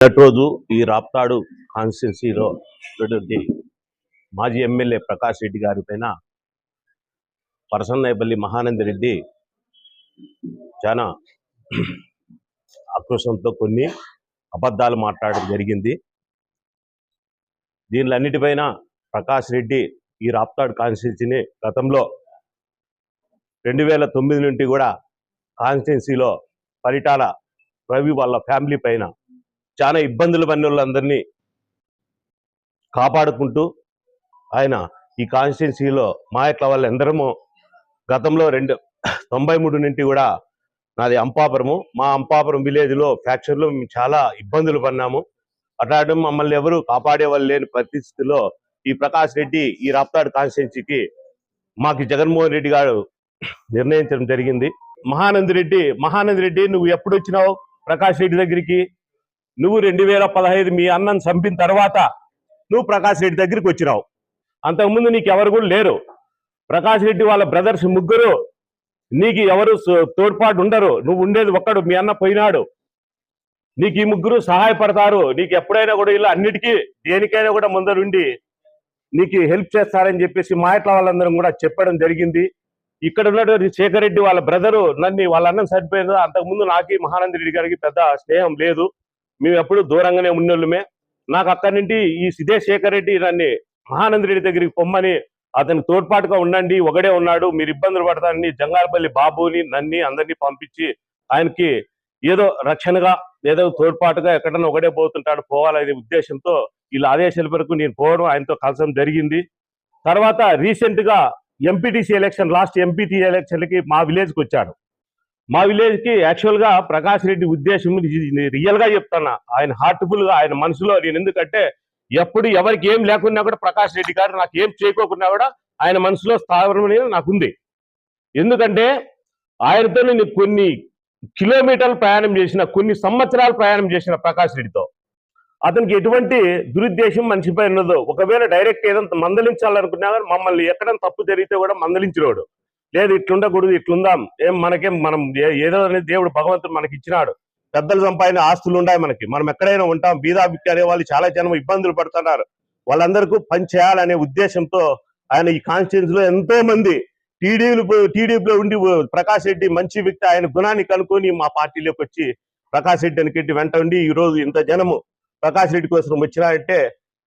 మొదటి రోజు ఈ రాప్తాడు కాన్స్టిట్యున్సీలో ఉన్నటువంటి మాజీ ఎమ్మెల్యే ప్రకాష్ రెడ్డి గారి పైన పరసన్నయపల్లి మహానంద రెడ్డి చాలా ఆక్రోషంతో కొన్ని అబద్ధాలు మాట్లాడడం జరిగింది. దీనిలన్నిటిపైన ప్రకాష్ రెడ్డి ఈ రాప్తాడు కాన్స్టిట్యున్సీని గతంలో రెండు వేల తొమ్మిది నుండి కూడా కాన్స్టిట్యున్సీలో పరిటాల రవి వాళ్ళ ఫ్యామిలీ పైన చాలా ఇబ్బందులు పడిన వాళ్ళందరినీ కాపాడుకుంటూ ఆయన ఈ కాన్స్టిట్యున్సీలో మా ఇట్ల వాళ్ళందరము గతంలో రెండు తొంభై మూడు నుండి కూడా నాది అంపాపురము. మా అంపాపురం విలేజ్లో ఫ్యాక్చర్లో మేము చాలా ఇబ్బందులు పడినాము. అట్లాంటి మమ్మల్ని ఎవరు కాపాడే వాళ్ళు లేని పరిస్థితిలో ఈ ప్రకాష్ రెడ్డి ఈ రాప్తాడు కాన్స్టిట్యున్సీకి మాకు జగన్మోహన్ రెడ్డి గారు నిర్ణయించడం జరిగింది. మహానంది రెడ్డి మహానంది రెడ్డి నువ్వు ఎప్పుడు వచ్చినావు? ప్రకాష్ రెడ్డి దగ్గరికి నువ్వు రెండు వేల పదహైదు మీ అన్నను చంపిన తర్వాత నువ్వు ప్రకాష్ రెడ్డి దగ్గరికి వచ్చినావు. అంతకుముందు నీకు ఎవరు కూడా లేరు. ప్రకాష్ రెడ్డి వాళ్ళ బ్రదర్స్ ముగ్గురు నీకు ఎవరు తోడ్పాటు ఉండరు. నువ్వు ఉండేది ఒక్కడు మీ అన్న పోయినాడు. నీకు ఈ ముగ్గురు సహాయపడతారు. నీకు ఎప్పుడైనా కూడా ఇలా అన్నిటికీ దేనికైనా కూడా ముందరుండి నీకు హెల్ప్ చేస్తారని చెప్పేసి మా ఇట్లా వాళ్ళందరం కూడా చెప్పడం జరిగింది. ఇక్కడ ఉన్నటువంటి శేఖర్ రెడ్డి వాళ్ళ బ్రదరు నన్ను వాళ్ళ అన్నం చనిపోయింది? అంతకుముందు నాకు మహానంద రెడ్డి గారికి పెద్ద స్నేహం లేదు. మేము ఎప్పుడు దూరంగానే ఉన్నోళ్ళమే. నాకు అక్కడి నుండి ఈ సిదే శేఖర్ రెడ్డి నన్ను మహానంద రెడ్డి దగ్గరికి పొమ్మని అతని తోడ్పాటుగా ఉండండి ఒకడే ఉన్నాడు మీరు ఇబ్బందులు పడతానని జంగాలపల్లి బాబుని నన్ని అందరినీ పంపించి ఆయనకి ఏదో రక్షణగా ఏదో తోడ్పాటుగా ఎక్కడన్నా ఒకడే పోతుంటాడు పోవాలనే ఉద్దేశంతో వీళ్ళ ఆదేశాల వరకు నేను పోవడం ఆయనతో కలసం జరిగింది. తర్వాత రీసెంట్గా ఎంపీటీసీ ఎలక్షన్ లాస్ట్ ఎంపీటీ ఎలక్షన్లకి మా విలేజ్కి వచ్చాడు. మా విలేజ్కి యాక్చువల్గా ప్రకాష్ రెడ్డి ఉద్దేశం రియల్గా చెప్తాను ఆయన హార్ట్ఫుల్గా ఆయన మనసులో నేను ఎందుకంటే ఎప్పుడు ఎవరికి ఏం లేకున్నా కూడా ప్రకాష్ రెడ్డి గారు నాకు ఏం చేయకోకున్నా కూడా ఆయన మనసులో స్థావరం అనేది నాకుంది. ఎందుకంటే ఆయనతో నేను కొన్ని కిలోమీటర్లు ప్రయాణం చేసిన కొన్ని సంవత్సరాలు ప్రయాణం చేసిన ప్రకాష్ రెడ్డితో. అతనికి ఎటువంటి దురుద్దేశం మనిషిపై ఉన్నదో ఒకవేళ డైరెక్ట్ ఏదంతా మందలించాలనుకున్నా కానీ మమ్మల్ని ఎక్కడైనా తప్పు జరిగితే కూడా మందలించినోడు. లేదు ఇట్లుండకూడదు ఇట్లుందాం. ఏం మనకేం మనం ఏదో అనేది దేవుడు భగవంతుడు మనకి ఇచ్చినాడు. పెద్దలు సంపాదిన ఆస్తులు ఉన్నాయి మనకి. మనం ఎక్కడైనా ఉంటాం. బీదాబిక్కి అనే వాళ్ళు చాలా జనం ఇబ్బందులు పడుతున్నారు. వాళ్ళందరికీ పని చేయాలనే ఉద్దేశంతో ఆయన ఈ కాన్స్టిట్యూన్స్లో ఎంతో మంది టీడీలు టీడీపీలో ఉండి ప్రకాష్ రెడ్డి మంచి వ్యక్తి ఆయన గుణాన్ని కనుక్కొని మా పార్టీలోకి వచ్చి ప్రకాష్ రెడ్డి అనికెట్టి వెంట ఉండి ఈ రోజు ఇంత జనము ప్రకాష్ రెడ్డి కోసం వచ్చినారంటే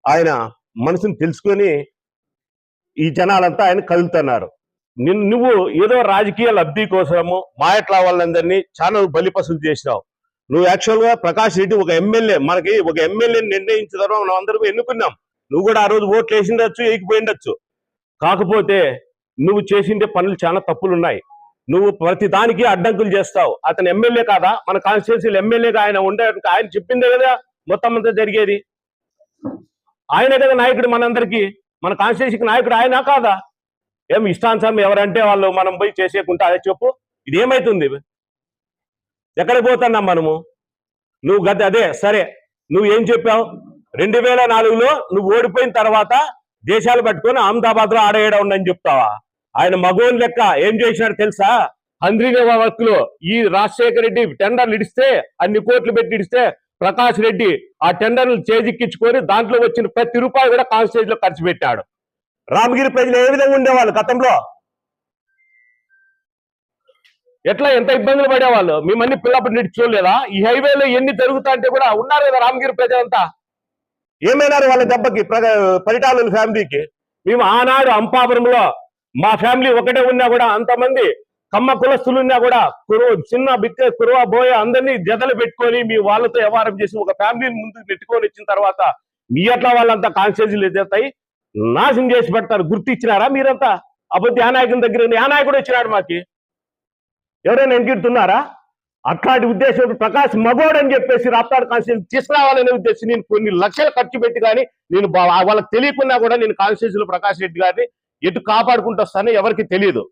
ఆయన మనసుని తెలుసుకొని ఈ జనాలంతా ఆయన కదులుతున్నారు. నువ్వు ఏదో రాజకీయ లబ్ధి కోసము మాయట్ల వాళ్ళందరినీ చాలా బలిపసులు చేసినావు. నువ్వు యాక్చువల్గా ప్రకాష్ రెడ్డి ఒక ఎమ్మెల్యే మనకి ఒక ఎమ్మెల్యేని నిర్ణయించడం మనం అందరం ఎన్నుకున్నాం. నువ్వు కూడా ఆ రోజు ఓట్లు వేసిండొచ్చు వేయకపోయిండొచ్చు. కాకపోతే నువ్వు చేసిండే పనులు చాలా తప్పులు ఉన్నాయి నువ్వు ప్రతి దానికి అడ్డంకులు చేస్తావు. అతను ఎమ్మెల్యే కాదా? మన కాన్స్టిట్యున్సీలో ఎమ్మెల్యేగా ఆయన ఉండే ఆయన చెప్పిందే కదా మొత్తం అంతా జరిగేది. ఆయనే కదా నాయకుడు మనందరికి. మన కాన్స్టిట్యూన్సీకి నాయకుడు ఆయన కాదా? ఏం ఇష్టానుసారం ఎవరంటే వాళ్ళు మనం పోయి చేసేకుంటే అదే చెప్పు. ఇది ఏమైతుంది? ఎక్కడికి పోతున్నాం మనము? నువ్వు గత అదే సరే నువ్వు ఏం చెప్పావు? రెండు వేల నాలుగులో నువ్వు ఓడిపోయిన తర్వాత దేశాలు పట్టుకొని అహ్మదాబాద్లో ఆడేయడం ఉండని చెప్తావా? ఆయన మగోని లెక్క ఏం చేసినాడు తెలుసా? హంద్రీనే వర్క్లో ఈ రాజశేఖర రెడ్డి టెండర్లు ఇడిస్తే అన్ని కోట్లు పెట్టి ఇడిస్తే ప్రకాష్ రెడ్డి ఆ టెండర్లు చేజిక్కించుకొని దాంట్లో వచ్చిన ప్రతి రూపాయి కూడా కాన్స్టేజ్లో ఖర్చు పెట్టాడు. రామగిరి ప్రజలు ఏ విధంగా ఉండేవాళ్ళు గతంలో? ఎట్లా ఎంత ఇబ్బందులు పడేవాళ్ళు? మేమన్నీ పిల్లప్పుడు నీటి చూడలేదా? ఈ హైవేలో ఎన్ని జరుగుతా అంటే కూడా ఉన్నారు కదా రామగిరి ప్రజలంతా? ఏమైనారు వాళ్ళ దెబ్బకి ప్ర- పరిటాల ఫ్యామిలీకి? మేము ఆనాడు అంపాపురంలో మా ఫ్యామిలీ ఒకటే ఉన్నా కూడా అంతమంది కమ్మ కులస్తులు ఉన్నా కూడా కురువ చిన్న బిక్క కురువ బోయ అందరినీ జతలు పెట్టుకొని మీ వాళ్ళతో వ్యవహారం చేసి ఒక ఫ్యామిలీని ముందుకు నెట్టుకొని వచ్చిన తర్వాత మీ అట్లా వాళ్ళంతా కాన్స్టిట్యూన్సీలు ఎదుగుతాయి నాశనం చేసి పెడతారు. గుర్తిచ్చినారా మీరంతా? అబద్ధి ఆ నాయకుని దగ్గర ఆ నాయకుడు వచ్చినాడు మాకి. ఎవరైనా ఎంకిడుతున్నారా అట్లాంటి ఉద్దేశం ప్రకాష్ మగోడు అని చెప్పేసి రాప్తాడు కాన్స్టిట్యూన్సీ తీసుకురావాలనే ఉద్దేశం నేను కొన్ని లక్షలు ఖర్చు పెట్టి కానీ నేను వాళ్ళకి తెలియకుండా కూడా నేను కాన్స్టిట్యూన్సీలో ప్రకాష్ రెడ్డి గారిని ఎటు కాపాడుకుంటూ వస్తానో ఎవరికి తెలియదు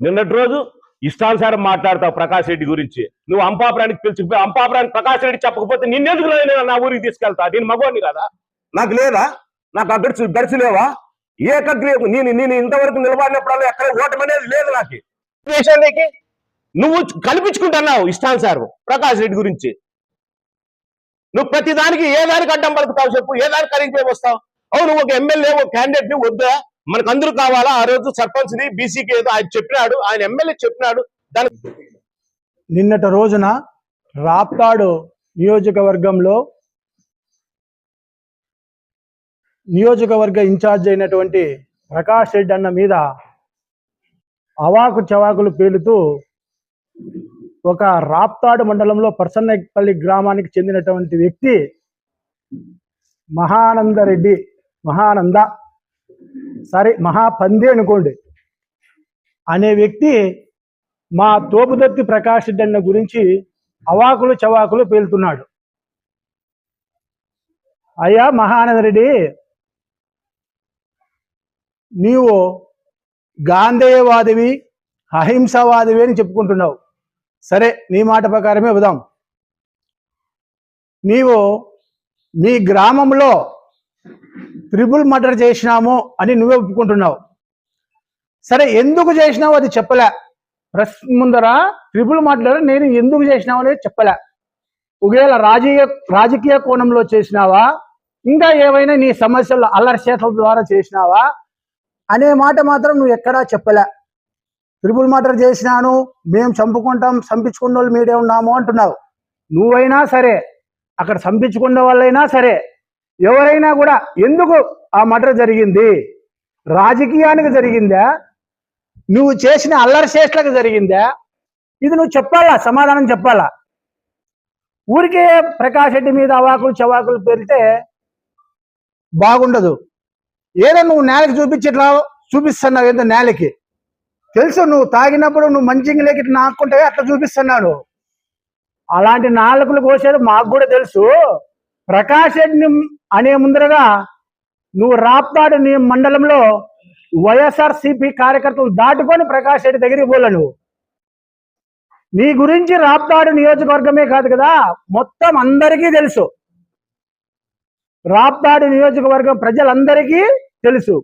నిన్నటి రోజు ఇష్టానుసారం మాట్లాడతావు ప్రకాష్ రెడ్డి గురించి. నువ్వు అంపాపురానికి పిలిచిపోయి అంపాపురానికి ప్రకాష్ రెడ్డి చెప్పకపోతే నిన్నెందుకు నేను నా ఊరికి తీసుకెళ్తా? నేను మగవాడిని కదా? నాకు లేదా? నాకు ఆ గడిచి గడిచిలేవా ఏ కగ్రీ నేను నేను ఇంతవరకు నిలబడినప్పుడల్లా ఎక్కడ ఓటమి అనేది లేదు నాకు. దేశానికి నువ్వు కల్పించుకుంటున్నావు ఇష్టానుసారం ప్రకాష్ రెడ్డి గురించి. నువ్వు ప్రతి దానికి ఏ దానికి అడ్డం పలుకుతావు చెప్పు? ఏ దానికి కరిగిపోయి వస్తావు? అవును ఒక ఎమ్మెల్యే ఒక క్యాండిడేట్ని వద్దా? మనకు అందరూ కావాలా? ఆ రోజు సర్పంచ్ది బీసీకి ఏదో ఆయన చెప్పినాడు ఆయన ఎమ్మెల్యే చెప్పినాడు దానికి నిన్నటి రోజున రాప్తాడు నియోజకవర్గంలో నియోజకవర్గ ఇన్ఛార్జ్ అయినటువంటి ప్రకాష్ రెడ్డి అన్న మీద అవాకు చవాకులు పేలుతూ ఒక రాప్తాడు మండలంలో పర్సన్నపల్లి గ్రామానికి చెందినటువంటి వ్యక్తి మహానందరెడ్డి మహానంద. సరే మహాపంది అనుకోండి. అనే వ్యక్తి మా తోపుదత్తి ప్రకాష్ రెడ్డి గురించి అవాకులు చవాకులు పేలుతున్నాడు. అయ్యా మహానందరెడ్డి నీవు గాంధేయవాదివి అహింసావాదివి అని చెప్పుకుంటున్నావు. సరే నీ మాట ప్రకారమే వదాం నీవు మీ గ్రామంలో త్రిబుల్ మర్డర్ చేసినాము అని నువ్వే ఒప్పుకుంటున్నావు. సరే ఎందుకు చేసినావు అది చెప్పలే. ప్రెస్ ముందర ట్రిపుల్ మర్డర్ నేను ఎందుకు చేసినావు అనేది చెప్పలే. ఒకవేళ రాజకీయ రాజకీయ కోణంలో చేసినావా? ఇంకా ఏవైనా నీ సమస్యలు అల్లరి చేతల ద్వారా చేసినావా? అనే మాట మాత్రం నువ్వు ఎక్కడా చెప్పలే. ట్రిపుల్ మర్డర్ చేసినాను మేము చంపుకుంటాం చంపించుకున్న వాళ్ళు మీడే ఉన్నాము అంటున్నావు. నువ్వైనా సరే అక్కడ చంపించుకున్న వాళ్ళైనా సరే ఎవరైనా కూడా ఎందుకు ఆ మర్డర్ జరిగింది? రాజకీయానికి జరిగిందా? నువ్వు చేసిన అల్లరి చేష్టలకు జరిగిందా? ఇది నువ్వు చెప్పాలా? సమాధానం చెప్పాలా? ఊరికే ప్రకాష్ రెడ్డి మీద అవాకులు చవాకులు పెరిగితే బాగుండదు. ఏదో నువ్వు నేలకి చూపించట్లా చూపిస్తున్నావు ఏదో నేలకి. తెలుసు నువ్వు తాగినప్పుడు నువ్వు మంచిగా లేక ఇట్లా నాకుంటే అట్లా చూపిస్తున్నాడు అలాంటి నాలుకలు కోసేది మాకు కూడా తెలుసు. ప్రకాష్ అనే ముందరగా నువ్వు రాప్తాడు నీ మండలంలో వైఎస్ఆర్ సిపి కార్యకర్తలు దాటుకొని ప్రకాష్ రెడ్డి దగ్గరికి పోలే నువ్వు. నీ గురించి రాప్తాడు నియోజకవర్గమే కాదు కదా మొత్తం అందరికీ తెలుసు. రాప్తాడు నియోజకవర్గం ప్రజలందరికీ తెలుసు.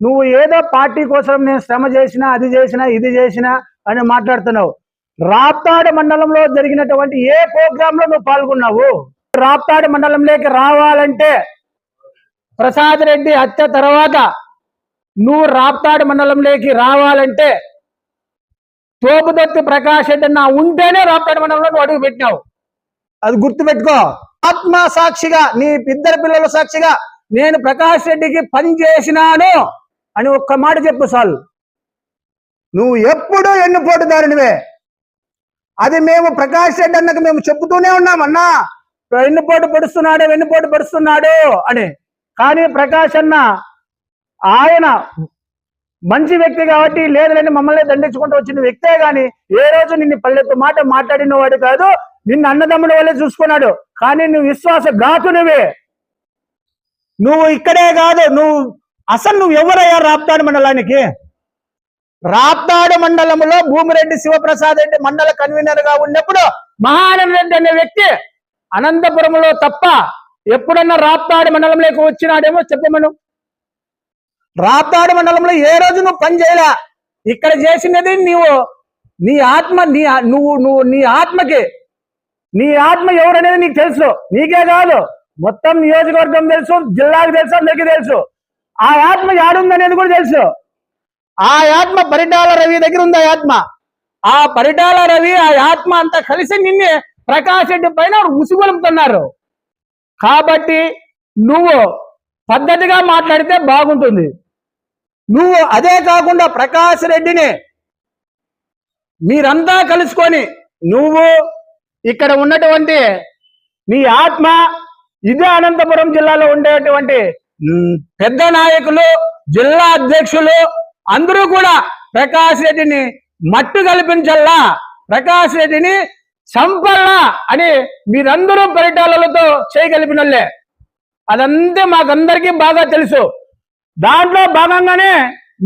నువ్వు ఏదో పార్టీ కోసం నేను శ్రమ చేసినా అది చేసినా ఇది చేసినా అని మాట్లాడుతున్నావు. రాప్తాడు మండలంలో జరిగినటువంటి ఏ ప్రోగ్రాంలో నువ్వు పాల్గొన్నావు? రాప్తాడు మండలంలోకి రావాలంటే ప్రసాద్ రెడ్డి హత్య తర్వాత నువ్వు రాప్తాడు మండలంలోకి రావాలంటే తోపుదత్తి ప్రకాష్ రెడ్డి నా ఉంటేనే రాప్తాడు మండలంలో నువ్వు అడుగు పెట్టినావు. అది గుర్తుపెట్టుకో. ఆత్మ సాక్షిగా నీ ఇద్దరు పిల్లల సాక్షిగా నేను ప్రకాష్ రెడ్డికి పని చేసినాను అని ఒక్క మాట చెప్పు సాల్ నువ్వు ఎప్పుడూ ఎన్నుపోటుదారునివే అది మేము ప్రకాష్ రెడ్డి అన్నకు మేము చెబుతూనే ఉన్నాం అన్నా వెన్నుపోటు పడుస్తున్నాడు వెన్నుపోటు పడుస్తున్నాడు అని. కానీ ప్రకాష్ అన్న ఆయన మంచి వ్యక్తి కాబట్టి లేదులేని మమ్మల్ని దండించుకుంటూ వచ్చిన వ్యక్తే గాని ఏ రోజు నిన్ను పల్లెత్తు మాట మాట్లాడిన వాడు కాదు నిన్ను అన్నదమ్ముడు వల్లే చూసుకున్నాడు. కానీ నువ్వు విశ్వాస ఘాతునివే నువ్వు. ఇక్కడే కాదు నువ్వు అసలు నువ్వు ఎవరయ్యా రాప్తాడు మండలానికి? రాప్తాడు మండలంలో భూమిరెడ్డి శివప్రసాద్ రెడ్డి మండల కన్వీనర్గా ఉన్నప్పుడు మహానంద రెడ్డి అనే వ్యక్తి అనంతపురంలో తప్ప ఎప్పుడన్నా రాప్తాడు మండలంలోకి వచ్చినాడేమో చెప్పమను. రాప్తాడు మండలంలో ఏ రోజు నువ్వు పని చేయలే. ఇక్కడ చేసినది నీవు నీ ఆత్మ నీ నువ్వు నువ్వు నీ ఆత్మకి నీ ఆత్మ ఎవరనేది నీకు తెలుసు. నీకే కాదు మొత్తం నియోజకవర్గం తెలుసు జిల్లాకు తెలుసు అందరికీ తెలుసు. ఆ ఆత్మ యాడుందనేది కూడా తెలుసు. ఆ ఆత్మ పరిటాల రవి దగ్గర ఉంది ఆ ఆత్మ. ఆ పరిటాల రవి ఆ ఆత్మ అంతా కలిసి నిన్నే ప్రకాష్ రెడ్డి పైన ఉసుగొలుపుతున్నారు. కాబట్టి నువ్వు పద్ధతిగా మాట్లాడితే బాగుంటుంది. నువ్వు అదే కాకుండా ప్రకాష్ రెడ్డిని మీరంతా కలుసుకొని నువ్వు ఇక్కడ ఉన్నటువంటి నీ ఆత్మ ఇదే అనంతపురం జిల్లాలో ఉండేటువంటి పెద్ద నాయకులు జిల్లా అధ్యక్షులు అందరూ కూడా ప్రకాష్ రెడ్డిని మట్టు కల్పించల్లా ప్రకాష్ రెడ్డిని సంపన్న అని మీరందరూ పరిటాలతో చేయగలిపినోళ్ళే. అదంతే మాకందరికీ బాగా తెలుసు. దాంట్లో భాగంగానే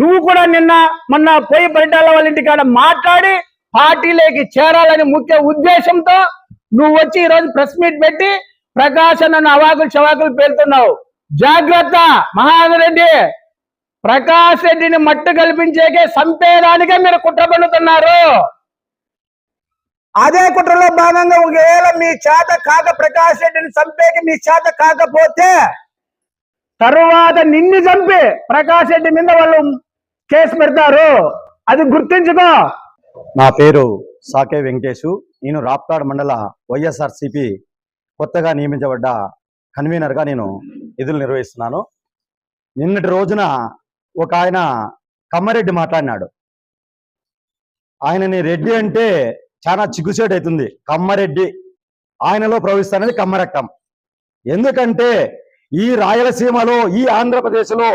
నువ్వు కూడా నిన్న మొన్న పోయి పరిటాల వాళ్ళ ఇంటికాడ మాట్లాడి పార్టీలోకి చేరాలని ముఖ్య ఉద్దేశంతో నువ్వు వచ్చి ఈరోజు ప్రెస్ మీట్ పెట్టి ప్రకాశ్ నన్ను అవాకులు చవాకులు పేరుతున్నావు జాగ్రత్త మహారెడ్డి ప్రకాష్ రెడ్డిని మట్టు కల్పించేకే సంపేదానికే మీరు కుట్ర పండుతున్నారు అదే కుట్రలో భాగంగా ఒకవేళ మీ చేత కాక ప్రకాష్ రెడ్డిని చంపేకి మీ చేత కాకపోతే తరువాత నిన్ను చంపి ప్రకాష్ రెడ్డి మీద వాళ్ళు కేసు పెడతారు. అది గుర్తించుకో. నా పేరు సాకే వెంకటేషు నేను రాప్తాడ్ మండల వైఎస్ఆర్సిపి కొత్తగా నియమించబడ్డ కన్వీనర్గా నేను విధులు నిర్వహిస్తున్నాను. నిన్నటి రోజున ఒక ఆయన కమ్మారెడ్డి మాట్లాడినాడు. ఆయనని రెడ్డి అంటే చాలా చిగుసేట్ అవుతుంది కమ్మారెడ్డి ఆయనలో ప్రవహిస్తున్నది కమ్మరక్తం ఎందుకంటే ఈ రాయలసీమలో ఈ ఆంధ్రప్రదేశ్లో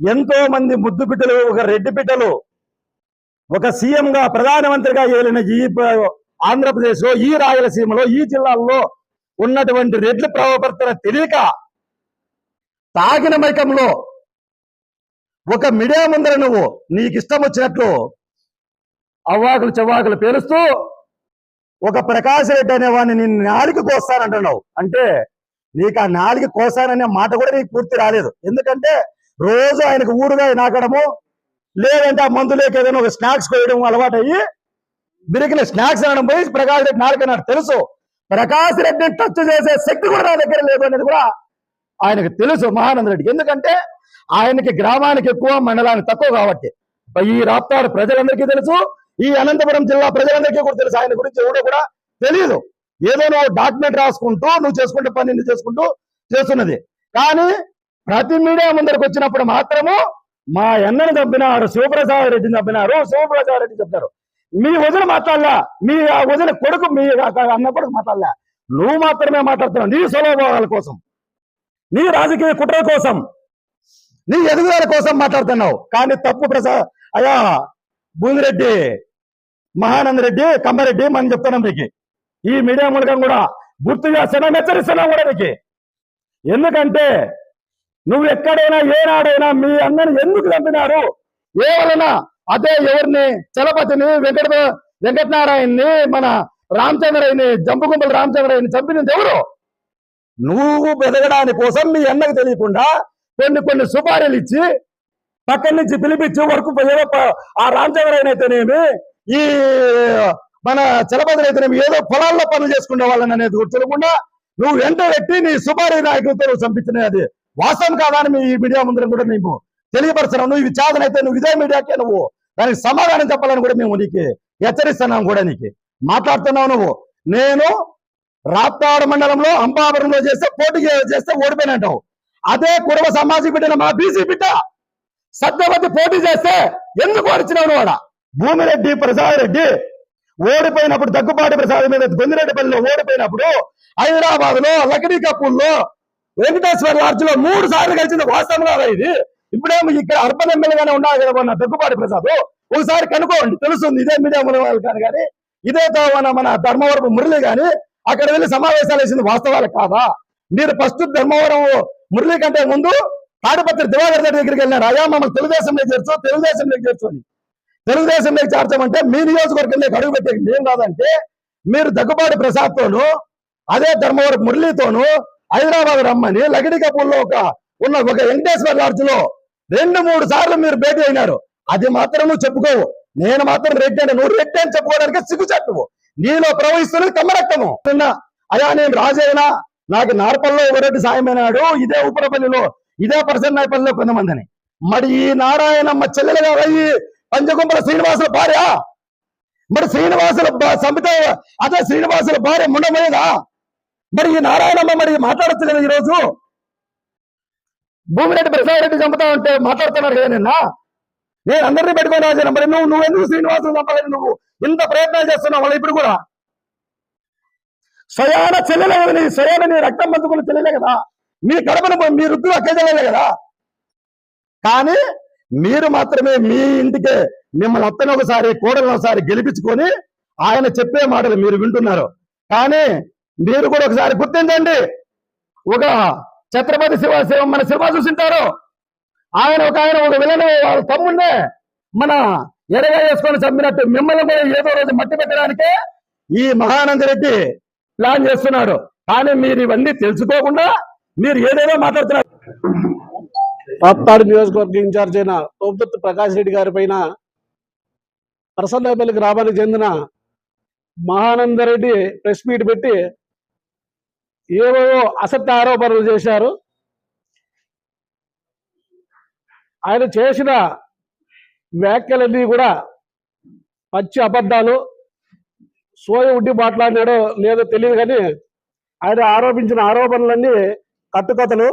ఎంతో మంది ముద్దు బిడ్డలు ఒక రెడ్డి బిడ్డలు ఒక సీఎంగా ప్రధానమంత్రిగా ఏలిన ఈ ఆంధ్రప్రదేశ్లో ఆంధ్రప్రదేశ్ ఈ రాయలసీమలో ఈ జిల్లాల్లో ఉన్నటువంటి రెడ్ల ప్రవర్తన తెలియక తాగిన మైకంలో ఒక మీడియా ముందర నువ్వు నీకు ఇష్టం వచ్చినట్లు అవ్వాకులు చెవ్వాకులు పేలుస్తూ ఒక ప్రకాశ్ రెడ్డి అనేవాడిని నేను నాలుగు కోస్తానంటున్నావు. అంటే నీకు ఆ నాలుగు కోసాననే మాట కూడా నీకు పూర్తి రాలేదు. ఎందుకంటే రోజు ఆయనకు ఊరుగా నాకడము లేదంటే ఆ మందులేకి ఏదైనా ఒక స్నాక్స్ కోయడం అలవాటు అయ్యి బిరికిన స్నాక్స్ అనడం పోయి ప్రకాష్ రెడ్డి నాలుగు నాకు తెలుసు? ప్రకాష్ రెడ్డిని టచ్ చేసే శక్తి కూడా నా దగ్గర లేదు అనేది కూడా ఆయనకు తెలుసు మహానంద రెడ్డికి ఎందుకంటే ఆయనకి గ్రామానికి ఎక్కువ మండలానికి తక్కువ కాబట్టి. ఈ రాప్తాడు ప్రజలందరికీ తెలుసు. ఈ అనంతపురం జిల్లా ప్రజలందరికీ కూడా తెలుసు. ఆయన గురించి ఎవడో కూడా తెలియదు ఏదో నువ్వు డాక్యుమెంట్ రాసుకుంటూ నువ్వు చేసుకుంటే పని నువ్వు చేసుకుంటూ చేస్తున్నది. కానీ ప్రతి మీడియా ముందరికి వచ్చినప్పుడు మాత్రము మా అన్నని చంపినారు శివప్రసాద్ రెడ్డిని చంపినారు శివప్రసాద్ రెడ్డి చెప్తారు మీ వదిన మాట్లాడలా. మీ ఆ వదిన కొడుకు మీ అన్న కొడుకు మాట్లాడలా. నువ్వు మాత్రమే మాట్లాడుతున్నావు. నీ స్వభావాల కోసం. నీ రాజకీయ కుట్ర కోసం. నీ ఎదుగుదల కోసం మాట్లాడుతున్నావు. కానీ తప్పు ప్రసాద్ అయ్యా భూమిరెడ్డి మహానంద రెడ్డి కమ్మారెడ్డి మనం చెప్తున్నాం మీకు. ఈ మీడియా మూలకం కూడా గుర్తు చేస్తున్నాం హెచ్చరిస్తున్నాం కూడా నీకు ఎందుకంటే నువ్వు ఎక్కడైనా ఏనాడైనా మీ అన్నని ఎందుకు చంపినారు? ఏ వలన అదే ఎవరిని? చలపతిని వెంకట వెంకటనారాయణని మన రామచంద్రయ్యని జంపుగుంపల రామచంద్రయ్యని చంపినది ఎవరు? నువ్వు బెదగడాని కోసం మీ అన్నకు తెలియకుండా కొన్ని కొన్ని సుపారీలు ఇచ్చి పక్కన నుంచి పిలిపించి వరకు ఏదో ఆ రామచంద్రయ్యనైతేనేమి ఈ మన చలపతిని అయితేనేమి ఏదో పొలాల్లో పనులు చేసుకునే వాళ్ళని అనేది తెలియకుండా నువ్వు వెంట పెట్టి నీ సుపారీ నాయకులతో నువ్వు చంపించిన అది. వాస్తవం కాదా అని మీ ఈ మీడియా ముందర కూడా నీకు తెలియపరచడం. నువ్వు ఇవి చాదనైతే నువ్వు ఇదే మీడియాకే నువ్వు. దానికి సమాధానం చెప్పాలని కూడా మేము నీకు హెచ్చరిస్తున్నాం కూడా నీకు. మాట్లాడుతున్నావు నువ్వు. నేను రాప్తాడు మండలంలో అంబాపురంలో చేస్తే పోటీ చేస్తే ఓడిపోయినంటావు. అదే కుటుంబ సమాజం బిడ్డ మా బీసీ బిడ్డ సత్యవతి పోటీ చేస్తే ఎందుకు ఓడిచినావు వాడ భూమిరెడ్డి ప్రసాద్ రెడ్డి ఓడిపోయినప్పుడు దగ్గుబాటి ప్రసాద్ మీద గొందిరెడ్డిపల్లిలో ఓడిపోయినప్పుడు హైదరాబాద్లో లకడీ కప్పుల్లో వెంకటేశ్వర లాడ్జ్లో మూడు సార్లు గెలిచింది వాస్తవం కాదా ఇది. ఇప్పుడేమో ఇక్కడ అర్బన్ ఎమ్మెల్యేగానే ఉన్నారు కదా మొన్న దగ్గుబాటి ప్రసాద్. ఒకసారి కనుక్కోండి తెలుస్తుంది ఇదే మీడియా మూల వాళ్ళు కానీ కానీ ఇదే మన మన ధర్మవరపు మురళి కానీ అక్కడ వెళ్ళి సమావేశాలు వేసింది వాస్తవాలు కాదా? మీరు ఫస్ట్ ధర్మవరం మురళి కంటే ముందు తాడిపత్రి దివాకర్ రెడ్డి దగ్గరికి వెళ్ళినారు అయ్యా మమ్మల్ని తెలుగుదేశంలో చేర్చు తెలుగుదేశంలో చేర్చు అని. తెలుగుదేశంలో చేర్చమంటే మీ నియోజకవర్గంలోకి అడుగు పెట్టేది ఏం కాదంటే మీరు దగ్గుబాటి ప్రసాద్ తోను అదే ధర్మవరం మురళితోనూ హైదరాబాద్ రమ్మని లగిడి కపూర్లో ఒక ఉన్న ఒక వెంకటేశ్వర లాడ్జ్లో రెండు మూడు సార్లు మీరు భేటీ అయినారు. అది మాత్రం నువ్వు చెప్పుకోవు. నేను మాత్రం రెడ్డి అంటే నువ్వు రెడ్డి అని చెప్పుకోవడానికి సిగ్గుచెట్టువు నీలో ప్రవహిస్తున్నది కమ్మరక్తము. అయా నేను రాజైనా నాకు నార్పల్లో ఒక సాయమైనాడు ఇదే ఉపరపల్లిలో ఇదే పరసన్నాయపల్లిలో కొంతమందిని. మరి ఈ నారాయణమ్మ చెల్లెలుగా అయ్యి పంచకుంపల శ్రీనివాసుల భార్య. మరి శ్రీనివాసుల సమిత అదే శ్రీనివాసుల భార్య ముండమేదా మరి ఈ నారాయణమ్మ మరి మాట్లాడచ్చు కదా ఈరోజు? భూమిరెడ్డి ప్రసాదరెడ్డి చంపుతా ఉంటే మాట్లాడుతున్నారు కదా నిన్న? నేను అందరినీ పెట్టుకొని రాజాను మరి నువ్వు నువ్వు ఎందుకు శ్రీనివాసులు చంపలేదు నువ్వు? ఇంత ప్రయత్నాలు చేస్తున్నావు వాళ్ళు ఇప్పుడు కూడా. స్వయాన చెల్లెలే కదా నీ స్వయాన నీ రక్తం పంచుకున్న చెల్లెలే కదా. మీ కడపను మీ రుద్దు అక్క కదా. కానీ మీరు మాత్రమే మీ ఇంటికే మిమ్మల్ని అత్తని ఒకసారి కోడలను ఒకసారి గెలిపించుకొని ఆయన చెప్పే మాటలు మీరు వింటున్నారు. కానీ మీరు కూడా ఒకసారి గుర్తించండి. ఒక ఛత్రపతి శివ శివ మన సినిమా చూసింటారు. ఆయన ఒక ఆయన ఒక విలన్ వాళ్ళ తమ్ముడినే మన ఎరగా వేసుకొని చంపినట్టు మిమ్మల్ని కూడా ఏదో రోజు మట్టి పెట్టడానికి ఈ మహానంద రెడ్డి ప్లాన్ చేస్తున్నాడు. కానీ మీరు ఇవన్నీ తెలుసుకోకుండా మీరు ఏదేదో మాట్లాడుతున్నారు. పాప్తాడు నియోజకవర్గ ఇన్ఛార్జ్ అయిన తోపుదత్తు ప్రకాష్ రెడ్డి గారి పైన పరసల్లాపల్లి గ్రామానికి చెందిన మహానందరెడ్డి ప్రెస్ మీట్ పెట్టి ఏవేవో అసత్య ఆరోపణలు చేశారు. ఆయన చేసిన వ్యాఖ్యలన్నీ కూడా పచ్చి అబద్ధాలు. సోయ ఉడ్డి మాట్లాడినాడో లేదో తెలియదు కానీ ఆయన ఆరోపించిన ఆరోపణలన్నీ కట్టుకథలు.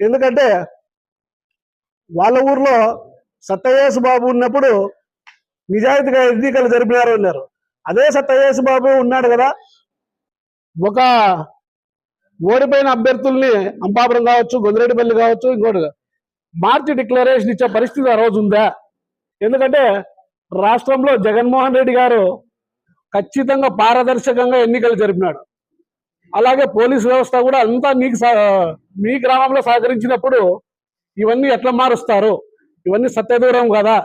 ఎందుకంటే వాళ్ళ ఊర్లో సత్తయ్యేసు బాబు ఉన్నప్పుడు నిజాయితీగా ఎన్నికలు జరిపినారు అన్నారు. అదే సత్యయేసు బాబు ఉన్నాడు కదా ఒక ఓడిపోయిన అభ్యర్థుల్ని అంపాపురం కావచ్చు గొందిరెడ్డిపల్లి కావచ్చు ఇంకోటి మార్చి డిక్లరేషన్ ఇచ్చే పరిస్థితి ఆ రోజు ఉందా? ఎందుకంటే రాష్ట్రంలో జగన్మోహన్ రెడ్డి గారు ఖచ్చితంగా పారదర్శకంగా ఎన్నికలు జరిపినాడు. అలాగే పోలీస్ వ్యవస్థ కూడా అంతా నీకు సహ- మీ గ్రామంలో సహకరించినప్పుడు ఇవన్నీ ఎట్లా మారుస్తారు? ఇవన్నీ సత్యదూరం కదా?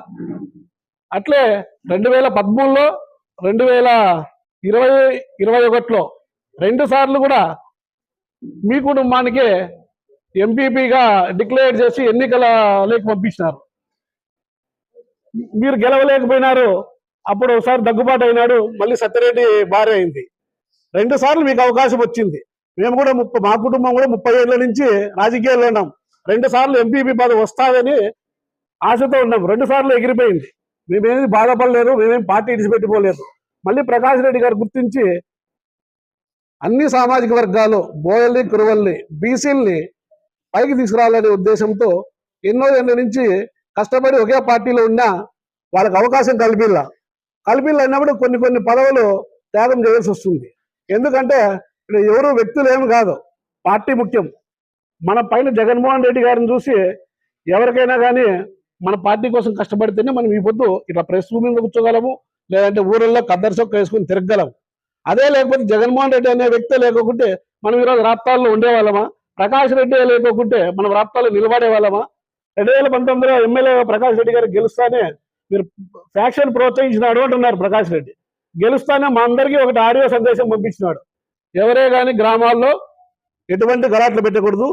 అట్లే రెండు వేల పదమూడులో రెండు వేల ఇరవై ఇరవై ఒకటిలో రెండు సార్లు కూడా మీ కుటుంబానికి ఎంపీపీగా డిక్లేర్ చేసి ఎన్నికల లేక పంపించినారు. మీరు గెలవలేకపోయినారు. అప్పుడు ఒకసారి దగ్గుబాటు అయినాడు. మళ్ళీ సత్యరెడ్డి భార్య అయింది. రెండు సార్లు మీకు అవకాశం వచ్చింది. మేము కూడా ముప్పై మా కుటుంబం కూడా ముప్పై ఏళ్ళ నుంచి రాజకీయాల్లో ఉన్నాం. రెండు సార్లు ఎంపీపీ పదవి వస్తాదని ఆశతో ఉన్నాం. రెండు సార్లు ఎగిరిపోయింది. మేమేమి బాధపడలేదు మేమేం పార్టీ ఇడిచిపెట్టిపోలేదు మళ్ళీ ప్రకాష్ రెడ్డి గారు గుర్తించి అన్ని సామాజిక వర్గాలు బోయల్ని కురువల్ని బీసీల్ని పైకి తీసుకురావాలనే ఉద్దేశంతో ఎన్నో ఏళ్ళ నుంచి కష్టపడి ఒకే పార్టీలో ఉన్నా వాళ్ళకి అవకాశం కల్పిల్ల. కల్పిల్లా అన్నప్పుడు కొన్ని కొన్ని పదవులు త్యాగం చేయాల్సి వస్తుంది. ఎందుకంటే ఇక్కడ ఎవరు వ్యక్తులు ఏమి కాదు. పార్టీ ముఖ్యం. మన పైన జగన్మోహన్ రెడ్డి గారిని చూసి ఎవరికైనా కానీ మన పార్టీ కోసం కష్టపడితేనే మనం ఈ పొద్దు ఇట్లా ప్రెస్ మీద కూర్చోగలము లేదంటే ఊళ్ళల్లో కద్దరు చొక్క వేసుకుని తిరగగలము. అదే లేకపోతే జగన్మోహన్ రెడ్డి అనే వ్యక్తే లేకుంటే మనం ఈరోజు రాప్తాల్లో ఉండేవాళ్ళమా? ప్రకాష్ రెడ్డి లేకోకుంటే మనం రాప్తాల్లో నిలబడే వాళ్ళమా రెండు వేల పంతొమ్మిదిలో ఎమ్మెల్యే ప్రకాష్ రెడ్డి గారు గెలుస్తానే మీరు ఫ్యాక్షన్ ప్రోత్సహించినాడు అంటున్నారు ప్రకాష్ రెడ్డి. గెలుస్తానే మా అందరికీ ఒకటి ఆడియో సందేశం పంపించినాడు. ఎవరే కానీ గ్రామాల్లో ఎటువంటి గలాట్లు పెట్టకూడదు.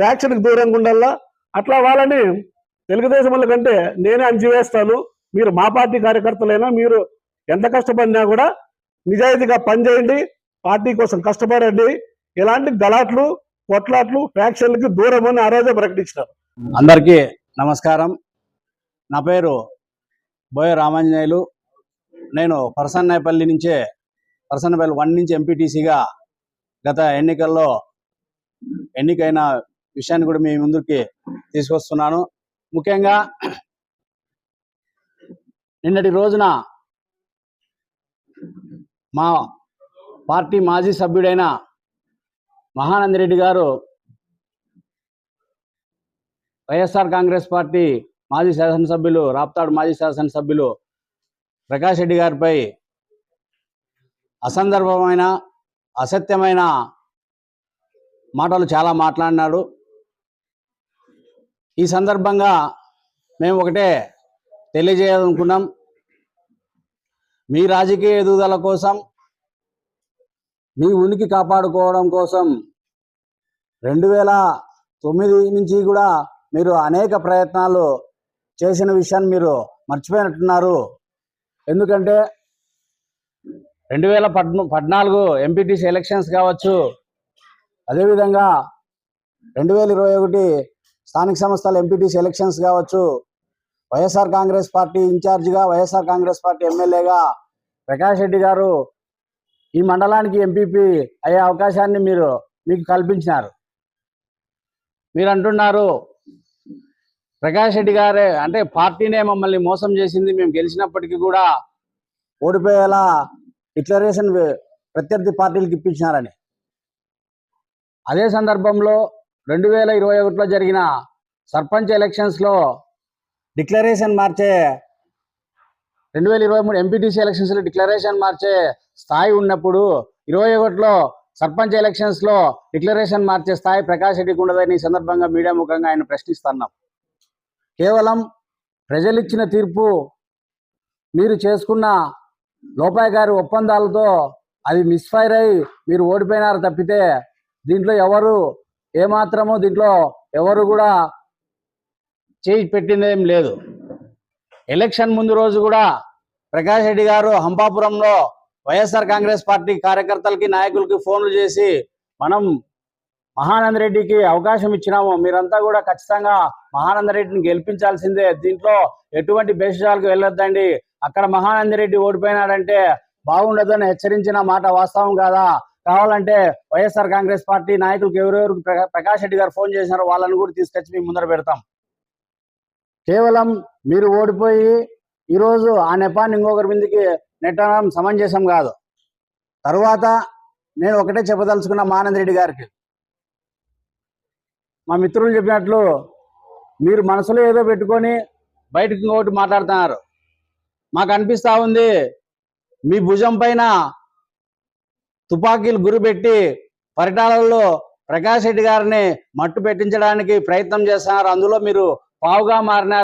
ఫ్యాక్షన్కి దూరంగా ఉండాలా? అట్లా వాళ్ళని తెలుగుదేశం వాళ్ళ కంటే నేనే అంచివేస్తాను మీరు మా పార్టీ కార్యకర్తలైనా మీరు ఎంత కష్టపడినా కూడా నిజాయితీగా పనిచేయండి. పార్టీ కోసం కష్టపడండి. ఇలాంటి గలాట్లు కొట్లాట్లు ఫ్యాక్షన్లకి దూరం అని ఆ రోజే ప్రకటించినారు. అందరికీ నమస్కారం. నా పేరు బోయ రామాంజనేయులు. నేను పరసన్నపల్లి నుంచే పరసన్నపల్లి వన్ నుంచి ఎంపీటీసీగా గత ఎన్నికల్లో ఎన్నికైన విషయాన్ని కూడా మీ ముందుకి తీసుకొస్తున్నాను. ముఖ్యంగా నిన్నటి రోజున మా పార్టీ మాజీ సభ్యుడైన మహానందరెడ్డి గారు వైఎస్ఆర్ కాంగ్రెస్ పార్టీ మాజీ శాసనసభ్యులు రాప్తాడు మాజీ శాసనసభ్యులు ప్రకాష్ రెడ్డి గారిపై అసందర్భమైన అసత్యమైన మాటలు చాలా మాట్లాడినాడు. ఈ సందర్భంగా మేము ఒకటే తెలియజేయాలనుకున్నాం. మీ రాజకీయ ఎదుగుదల కోసం మీ ఉనికి కాపాడుకోవడం కోసం రెండు వేల తొమ్మిది నుంచి కూడా మీరు అనేక ప్రయత్నాలు చేసిన విషయాన్ని మీరు మర్చిపోయినట్టున్నారు. ఎందుకంటే రెండు వేల పద్న పద్నాలుగు ఎంపీటీసీ ఎలక్షన్స్ కావచ్చు అదేవిధంగా రెండు వేల ఇరవై ఒకటి స్థానిక సంస్థల ఎంపీటీసీ ఎలక్షన్స్ కావచ్చు వైఎస్ఆర్ కాంగ్రెస్ పార్టీ ఇన్ఛార్జిగా వైఎస్ఆర్ కాంగ్రెస్ పార్టీ ఎమ్మెల్యేగా ప్రకాష్ రెడ్డి గారు ఈ మండలానికి ఎంపీపీ అయ్యే అవకాశాన్ని మీరు మీకు కల్పించినారు. మీరు అంటున్నారు ప్రకాష్ రెడ్డి గారే అంటే పార్టీనే మమ్మల్ని మోసం చేసింది మేము గెలిచినప్పటికీ కూడా ఓడిపోయేలా డిక్లరేషన్ ప్రత్యర్థి పార్టీలకు ఇప్పించినారని. అదే సందర్భంలో రెండు వేల ఇరవై ఒకటిలో జరిగిన సర్పంచ్ ఎలక్షన్స్లో డిక్లరేషన్ మార్చే రెండు వేల ఇరవై మూడు ఎంపీటీసీ ఎలక్షన్స్లో డిక్లరేషన్ మార్చే స్థాయి ఉన్నప్పుడు ఇరవై ఒకటిలో సర్పంచ్ ఎలక్షన్స్లో డిక్లరేషన్ మార్చే స్థాయి ప్రకాష్ రెడ్డికి ఉండదని ఈ సందర్భంగా మీడియా ముఖంగా ఆయన ప్రశ్నిస్తున్నాం. కేవలం ప్రజలు ఇచ్చిన తీర్పు మీరు చేసుకున్న లోపాయగారి ఒప్పందాలతో అది మిస్ఫైర్ అయి మీరు ఓడిపోయినారు తప్పితే దీంట్లో ఎవరు ఏమాత్రము దీంట్లో ఎవరు కూడా చేయి పెట్టిందేం లేదు. ఎలక్షన్ ముందు రోజు కూడా ప్రకాష్ రెడ్డి గారు హంపాపురంలో వైఎస్ఆర్ కాంగ్రెస్ పార్టీ కార్యకర్తలకి నాయకులకి ఫోన్లు చేసి మనం మహానంద రెడ్డికి అవకాశం ఇచ్చినాము. మీరంతా కూడా ఖచ్చితంగా మహానంద రెడ్డిని గెలిపించాల్సిందే. దీంట్లో ఎటువంటి బేషాలకు వెళ్ళొద్దండి. అక్కడ మహానంద రెడ్డి ఓడిపోయినాడంటే బాగుండదని హెచ్చరించిన మాట వాస్తవం కాదా? కావాలంటే వైఎస్ఆర్ కాంగ్రెస్ పార్టీ నాయకులకు ఎవరెవరు ప్ర- ప్రకాష్ రెడ్డి గారు ఫోన్ చేసినారో వాళ్ళని కూడా తీసుకొచ్చి మేము ముందర పెడతాం. కేవలం మీరు ఓడిపోయి ఈరోజు ఆ నెపాన్ని ఇంకొకరి మీదకి నెట్టడం సమంజసం కాదు. తరువాత నేను ఒకటే చెప్పదలుచుకున్న మానంద్ రెడ్డి గారికి. మా మిత్రులు చెప్పినట్లు మీరు మనసులో ఏదో పెట్టుకొని బయటకు ఇంకొకటి మాట్లాడుతున్నారు. మాకు అనిపిస్తా ఉంది మీ భుజం పైన తుపాకీలు గురిపెట్టి పరిటాలలో ప్రకాష్ రెడ్డి గారిని మట్టు పెట్టించడానికి ప్రయత్నం చేస్తున్నారు. అందులో మీరు పావుగా మారినారు.